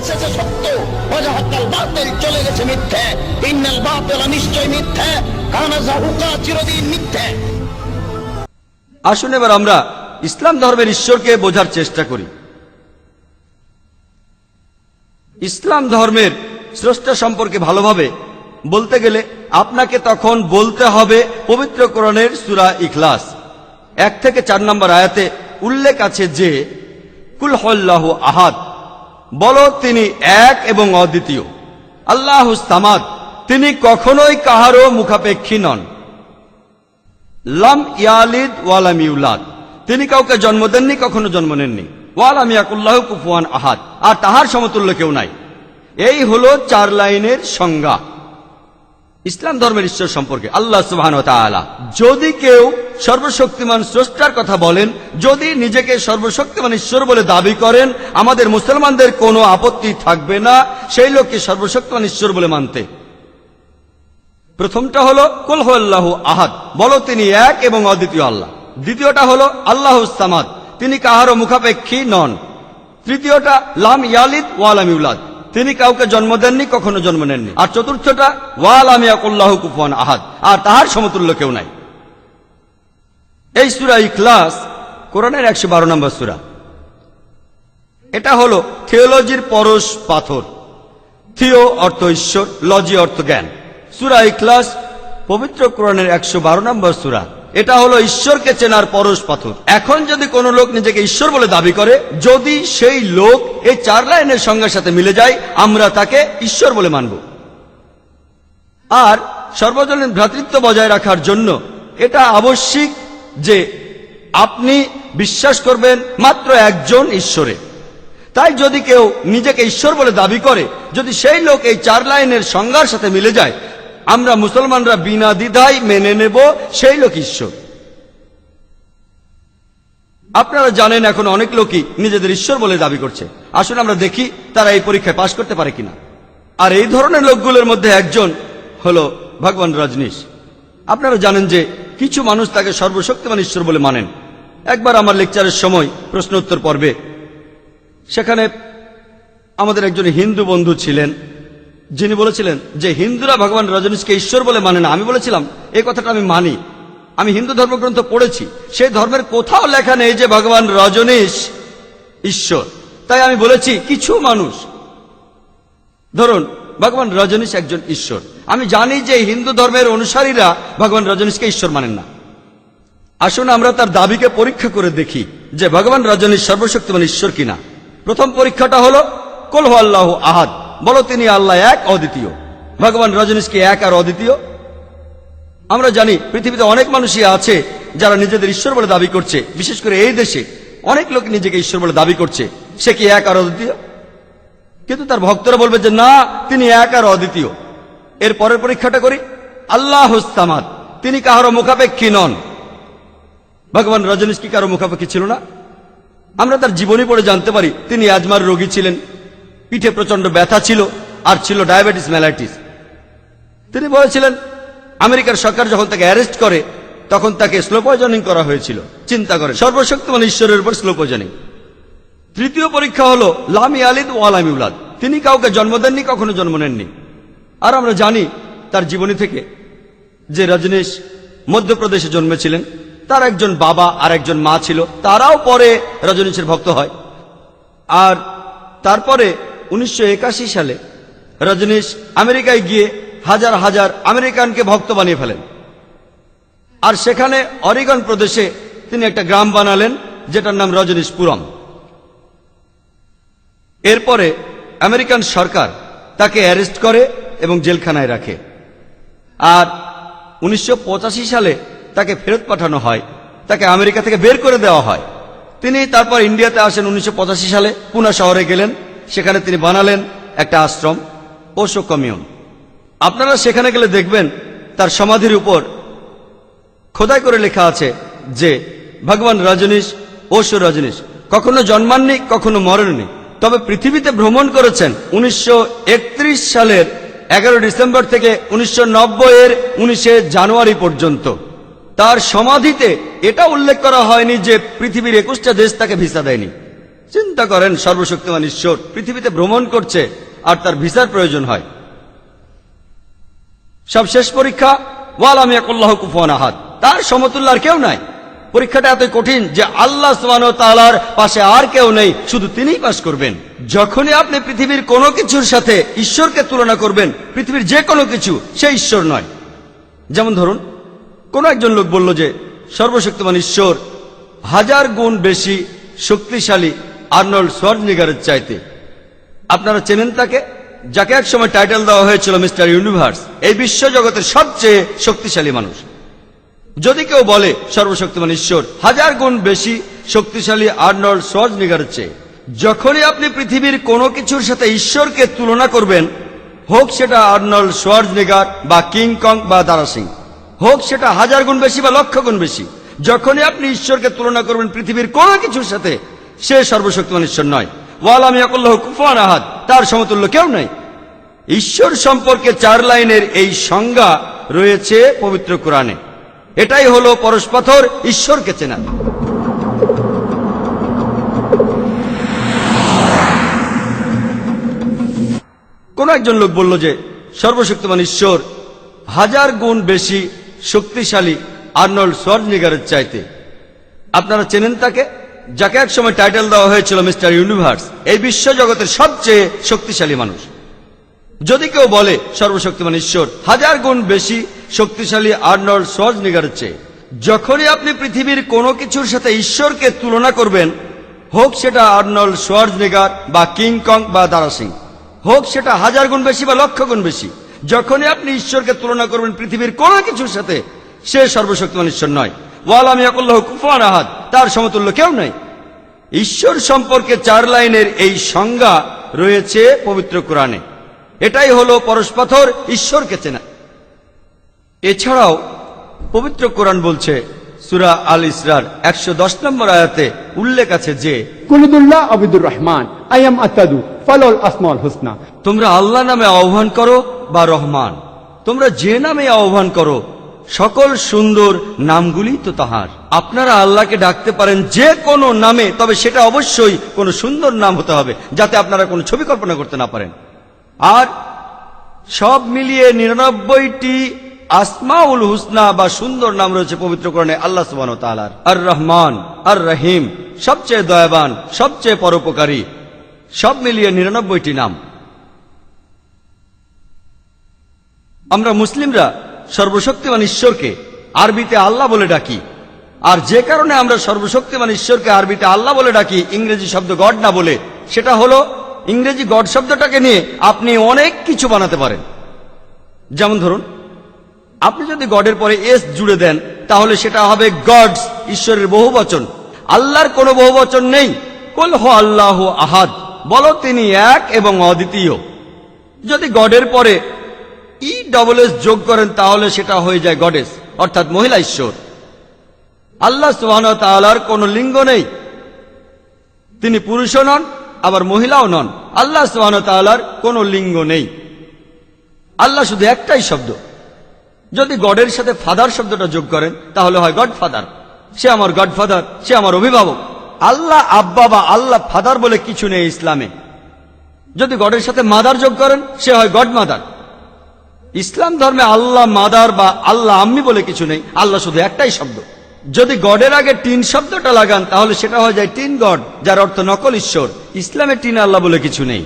এসেছে সত্য। ওয়াজাহাক্কাল বাতিল চলে গেছে মিথ্যে। ইন্নাল বাতিল নিশ্চয় মিথ্যে। কানা জাহুকা চিরদিন মিথ্যে। আসুন এবার আমরা ইসলাম ধর্মের ঈশ্বরকে বোঝার চেষ্টা করি। ইসলাম ধর্মের স্রষ্টা সম্পর্কে ভালোভাবে বলতে গেলে আপনাকে তখন বলতে হবে পবিত্র কোরআনের সুরা ইখলাস। এক থেকে চার নম্বর আয়াতে উল্লেখ আছে যে, কুল হল্লাহ আহাদ। বলো, তিনি এক এবং অদ্বিতীয়। আল্লাহ সামাদ, তিনি কখনোই কাহারও মুখাপেক্ষী নন। লাম ইয়ালিদ ওয়ালাম ইউলাদ, তিনি কাউকে জন্ম দেননি, কখনো জন্ম নেননি। ওয়ালাম ইয়াকুল্লাহ কুফুয়ান আহাদ, আর তাহার সমতুল্য কেউ নাই। এই হলো চার লাইনের সংজ্ঞা। ইসলাম ধর্মের ঈশ্বর সম্পর্কে আল্লাহ সুবহান যদি কেউ সর্বশক্তিমান স্রষ্টার কথা বলেন, যদি নিজেকে সর্বশক্তিমান ঈশ্বর বলে দাবি করেন, আমাদের মুসলমানদের কোনো আপত্তি থাকবে না, সেই লোককে সর্বশক্তিমান ঈশ্বর বলে মানতে। প্রথমটা হলো, কুল আল্লাহ আহাদ। বলো তিনি এক এবং অদ্বিতীয় আল্লাহ। দ্বিতীয়টা হলো, আল্লাহ সামাদ। তিনি কাহারও মুখাপেক্ষী নন। তৃতীয়টা, লাম ইয়ালিদ ওয়ালাম ইউলাদ। তিনি কাউকে জন্ম দেননি, কখনো জন্ম নেননি। আর চতুর্থটা ওয়ালাম ইয়াকুল্লাহ কুফুয়ান আহাদ। আর তাহার সমতুল্য কেউ নাই। এই সুরা ইখলাস, কোরআনের একশো বারো নম্বর সুরা। এটা হলো থিওলজির পরশ পাথর। থিও অর্থ ঈশ্বর, লজি অর্থ জ্ঞান। সুরা ইখলাস, পবিত্র কোরআনের একশো বারো নম্বর সুরা। এটা হলো ঈশ্বরকে চেনার পরশ পাথর। এখন যদি কোনো লোক নিজেকে ঈশ্বর বলে দাবি করে, যদি সেই লোক এই চার লাইনের সঙ্গের সাথে মিলে যায়, আমরা তাকে ঈশ্বর বলে মানব। আর সর্বজনীন ভ্রাতৃত্ব বজায় রাখার জন্য এটা আবশ্যিক যে আপনি বিশ্বাস করবেন মাত্র একজন ঈশ্বরে। তাই যদি কেউ নিজেকে ঈশ্বর বলে দাবি করে, যদি সেই লোক এই চার লাইনের সংজ্ঞার সাথে মিলে যায় আমরা মুসলমানরা বিনা দ্বিধায় মেনে নেব, সেই লোক ঈশ্বর। আপনারা জানেন এখন অনেক লোকই নিজেদের ঈশ্বর বলে দাবি করছে। আসুন আমরা দেখি তারা এই পরীক্ষায় পাশ করতে পারে কিনা। আর এই ধরনের লোকগুলোর মধ্যে একজন হলো ভগবান রজনীশ। আপনারা জানেন যে কিছু মানুষ তাকে সর্বশক্তিমান ঈশ্বর বলে মানেন। একবার আমার লেকচারের সময় প্রশ্ন উত্তর পর্বে, সেখানে আমাদের একজন হিন্দু বন্ধু ছিলেন যিনি বলেছিলেন যে হিন্দুরা ভগবান রজনীশকে ঈশ্বর বলে মানে না, আমি বলেছিলাম, এই কথাটা আমি মানি। আমি হিন্দু ধর্মগ্রন্থ পড়েছি সেই ধর্মের কোথাও লেখা নেই যে ভগবান রজনীশ ঈশ্বর। তাই আমি বলেছি, কিছু মানুষ, ধরুন, ভগবান রজনীশ একজন ঈশ্বর। আমি জানি যে হিন্দু ধর্মের অনুসারীরা ভগবান রজনীশকে ঈশ্বর মানেন না। আসুন আমরা তার দাবিকে পরীক্ষা করে দেখি যে ভগবান রজনীশ সর্বশক্তিমান ঈশ্বর কিনা। প্রথম পরীক্ষাটা হলো কলহ আল্লাহ আহাদ। বলো তিনি আল্লাহ এক, অদ্বিতীয়। ভগবান রজনীশ কি এক আর অদ্বিতীয়। আমরা জানি পৃথিবীতে অনেক মানুষই আছে যারা নিজেদের ঈশ্বর বলে দাবি করছে। বিশেষ করে এই দেশে অনেক লোক নিজেকে ঈশ্বর বলে দাবি করছে। সে কি এক আর অদ্বিতীয়? কিন্তু তার ভক্তরা বলবে যে না, তিনি এক আর অদ্বিতীয়। এর পরের পরীক্ষাটা করি। আল্লাহ হুস্তামাদ তিনি কাহারও মুখাপেক্ষী নন। ভগবান রজনীশ কি কারও মুখাপেক্ষী ছিল না? আমরা তার জীবনী পড়ে জানতে পারি, তিনি আজমার রোগী ছিলেন। পিঠে প্রচণ্ড ব্যথা ছিল, আর ছিল ডায়াবেটিস ম্যালাইটিস তিনি বলেছিলেন, আমেরিকার সরকার যখন তাকে অ্যারেস্ট করে, তখন তাকে স্লো পয়জনিং করা হয়েছিল। চিন্তা করে সর্বশক্তিমান ঈশ্বরের উপর স্লো পয়জনিং। তৃতীয় পরীক্ষা হলো লামি আলিদ ও আলামি উলাদ। তিনি কাউকে জন্ম দেননি, কখনো জন্ম নেননি। আর আমরা জানি, তার জীবনী থেকে যে রজনীশ মধ্যপ্রদেশে জন্মেছিলেন, তার একজন বাবা আর একজন মা ছিল, তারাও পরে রজনীশের ভক্ত হয়। আর তারপরে উনিশশো একাশি সালে রজনীশ আমেরিকায় গিয়ে হাজার হাজার আমেরিকানকে ভক্ত বানিয়ে ফেলেন। আর সেখানে অরিগন প্রদেশে তিনি একটা গ্রাম বানালেন, যেটার নাম রজনীশপুরম এরপরে আমেরিকান সরকার তাকে অ্যারেস্ট করে এবং জেলখানায় রাখে। আর উনিশশো পঁচাশি সালে তাকে ফেরত পাঠানো হয়, তাকে আমেরিকা থেকে বের করে দেওয়া হয়। তিনি তারপর ইন্ডিয়াতে আসেন উনিশশো পঁচাশি সালে, পুনা শহরে গেলেন। সেখানে তিনি বানালেন একটা আশ্রম ওশো কমিউন। আপনারা সেখানে গেলে দেখবেন তার সমাধির উপর খোদাই করে লেখা আছে যে, ভগবান রজনীশ ওশো রজনীশ, কখনো জন্মাননি, কখনো মরেননি। তবে পৃথিবীতে ভ্রমণ করেছেন উনিশশো একত্রিশ সালের এগারো ডিসেম্বর থেকে উনিশশো নব্বই এর উনিশে জানুয়ারি পর্যন্ত। তার সমাধিতে এটা উল্লেখ করা হয়নি যে পৃথিবীর একুশটা দেশ তাকে ভিসা দেয়নি। চিন্তা করেন সর্বশক্তিমান ঈশ্বর। পৃথিবীতে ভ্রমণ করছে আর তার ভিসার প্রয়োজন হয়। সব শেষ পরীক্ষা, ওয়াল আমি একল্লাহ কুফান আহাদ। তার সমতুল্য আর কেউ নাই। পরীক্ষাটা এতই কঠিন যে আল্লাহ তালার পাশে আর কেউ নেই, শুধু তিনিই পাশ করবেন। যখনই আপনি পৃথিবীর কোনো কিছুর সাথে ঈশ্বরকে তুলনা করবেন, পৃথিবীর যে কোনো কিছু, সে ঈশ্বর নয়। যেমন ধরুন, কোন একজন লোক বলল যে, সর্বশক্তিমান ঈশ্বর, হাজার গুণ বেশি শক্তিশালী আর্নল্ড সোয়ার্জনিগারের চাইতে। আপনারা চেনেন তাকে? যাকে এক সময় টাইটেল দেওয়া হয়েছিল মিস্টার ইউনিভার্স। এই বিশ্ব জগতের সবচেয়ে শক্তিশালী মানুষ। যদি কেউ বলে সর্বশক্তিমান ঈশ্বর, হাজার গুণ বেশি শক্তিশালী আর্নল্ড সোয়ার্জনিগারের চেয়ে। যখনই আপনি পৃথিবীর কোনো কিছুর সাথে ঈশ্বরকে তুলনা করবেন, হোক সেটা আর্নল্ড সোয়ার্জনিগার বা কিং কং বা দারা সিং, হোক সেটা হাজার গুণ বেশি বা লক্ষ গুণ বেশি, যখনই আপনি ঈশ্বরকে তুলনা করবেন পৃথিবীর কোনো কিছুর সাথে সে সর্বশক্তিমান ঈশ্বর নয়। ওয়াল আমি একল্লাহ কুফান আহাদ, তার সমতুল্য কেউ নাই। ঈশ্বর সম্পর্কে চার লাইনের এই সংজ্ঞা রয়েছে পবিত্র কোরআনে। এটাই হলো পরশপাথর ঈশ্বরকে চেনা। কোন একজন লোক বলল যে, সর্বশক্তিমান ঈশ্বর হাজার গুণ বেশি শক্তিশালী আর্নল্ড সোয়ার্জনিগারের চাইতে। আপনারা চেনেন তাকে? যাকে এক সময় টাইটেল দেওয়া হয়েছিল মিস্টার ইউনিভার্স, এই বিশ্ব জগতের সবচেয়ে শক্তিশালী মানুষ। যদি কেউ বলে সর্বশক্তিমান ঈশ্বর, হাজার গুণ বেশি শক্তিশালী আর্নল্ড সোয়ার্জনিগারের চেয়ে, যখনই আপনি পৃথিবীর কোনো কিছুর সাথে ঈশ্বরকে তুলনা করবেন, হোক সেটা আর্নল্ড সোয়ার্জনিগার বা কিং কং বা দারা সিং হোক সেটা হাজার গুণ বেশি বা লক্ষ গুণ বেশি, যখনই আপনি ঈশ্বরকে তুলনা করবেন পৃথিবীর কোনো কিছুর সাথে, সে সর্বশক্তিমান ঈশ্বর নয়। ওয়াল আমি একল্লাহ কুফান আহাদ। তার সমতুল্য কেউ নাই। ঈশ্বর সম্পর্কে চার লাইনের এই সংজ্ঞা রয়েছে পবিত্র কোরআনে। এটাই হলো পরশপাথর ঈশ্বরকে চেনা। এছাড়াও পবিত্র কোরআন বলছে সুরা আল ইসরার একশো দশ নম্বর আয়াতে উল্লেখ আছে যে কুলিদুল্লাহ আবিদুর রহমান আইয়াম আতাদু ফলল আসমাল হুসনা। তোমরা আল্লাহ নামে আহ্বান করো বা রহমান। তোমরা যে নামে আহ্বান করো সকল সুন্দর নামগুলি তো তাহার। আপনারা আল্লাহকে ডাকতে পারেন যে কোনো নামে, তবে সেটা অবশ্যই কোনো সুন্দর নাম হতে হবে, যাতে আপনারা কোনো ছবি কল্পনা করতে না পারেন। আর সব মিলিয়ে নিরানব্বইটি আসমাউল হুসনা বা সুন্দর নাম রয়েছে পবিত্র করণে আল্লাহ সুবান তালার আর রহমান আর রহিম সবচেয়ে দয়াবান, সবচেয়ে পরোপকারী, সব মিলিয়ে নিরানব্বইটি নাম। আমরা মুসলিমরা সর্বশক্তিমান ঈশ্বরকে আরবিতে আল্লাহ বলে ডাকি। আর যে কারণে আমরা সর্বশক্তিমান ঈশ্বরকে আরবিতে আল্লাহ বলে ডাকি, ইংরেজি শব্দ গড না বলে, সেটা হলো ইংরেজি গড শব্দটাকে নিয়ে আপনি অনেক কিছু বানাতে পারেন। যেমন ধরুন, আপনি যদি গডের পরে এস জুড়ে দেন, তাহলে সেটা হবে গডস, ঈশ্বরের বহু বচন আল্লাহর কোনো বহু বচন নেই। কল হো আল্লাহ আহাদ, বলো তিনি এক এবং অদ্বিতীয়। যদি গডের পরে ই ডবল এস যোগ করেন, তাহলে সেটা হয়ে যায় গডেস অর্থাৎ মহিলা ঈশ্বর। আল্লাহ সুহান তালার কোনো লিঙ্গ নেই। তিনি পুরুষও নন, আবার মহিলাও নন। আল্লাহ সুহান তালার কোনো লিঙ্গ নেই। আল্লাহ শুধু একটাই শব্দ। যদি গডের সাথে ফাদার শব্দটা যোগ করেন, তাহলে হয় গড ফাদার সে আমার গড ফাদার সে আমার অভিভাবক। আল্লাহ আব্বা বা আল্লাহ ফাদার বলে কিছু নেই ইসলামে। যদি গডের সাথে মাদার যোগ করেন, সে হয় গড মাদার ইসলাম ধর্মে আল্লাহ মাদার বা আল্লাহ আম্মি বলে কিছু নেই, আল্লাহ শুধু একটাই শব্দ। যদি গডের আগে টিন শব্দটা লাগান, তাহলে সেটা হয়ে যায় টিন গড, যার অর্থ নকল ঈশ্বর। ইসলামে টিন আল্লাহ বলে কিছু নেই।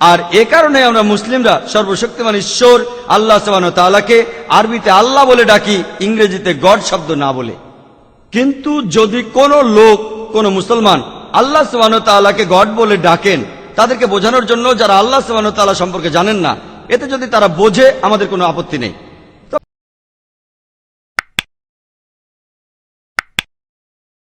আর এ কারণে আমরা মুসলিমরা সর্বশক্তিমান ঈশ্বর, আল্লাহ সাবান তালাকে আরবিতে আল্লাহ বলে ডাকি, ইংরেজিতে গড শব্দ না বলে। কিন্তু যদি কোনো লোক, কোনো মুসলমান আল্লাহ সাবান তালাকে গড বলে ডাকেন, তাদেরকে বোঝানোর জন্য যারা আল্লাহ সাবান তালা সম্পর্কে জানেন না এতে যদি তারা বোঝে আমাদের কোনো আপত্তি নেই।